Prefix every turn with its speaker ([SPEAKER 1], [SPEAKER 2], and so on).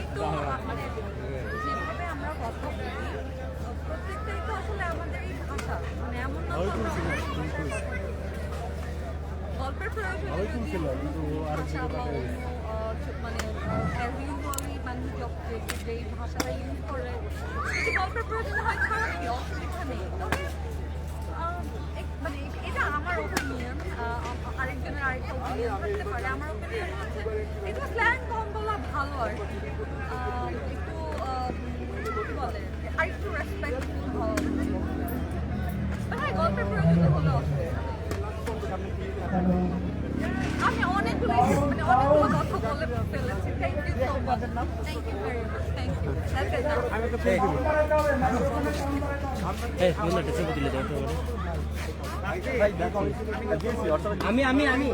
[SPEAKER 1] একটু মানে যেভাবে আমরা কথা বলি প্রত্যেকটাই তো আসলে আমাদের এই ভাষা মানে এমন না যে গল্পের প্রয়োজনে
[SPEAKER 2] কিন্তু
[SPEAKER 1] মানে অ্যাজ ইউজুয়ালি মানুষ ভাষাটা ইউজ করে গল্পের প্রয়োজনে হয় কি অসুবিধা নেই। তবে আমার ওপিনিয়ন হচ্ছে একটু স্ল্যাং কম বলা ভালো আর কি একটু কি বলে আর একটু রেসপেক্টফুল হওয়া হ্যাঁ গল্পের প্রয়োজনে হলে আমি অনেকগুলো মানে অনেকগুলো কথা বলে ফেলেছি thank you so much thank you very much thank you
[SPEAKER 3] এই মুন্নাটা ছবি তুলে দাও তো। আমি আমি আমি।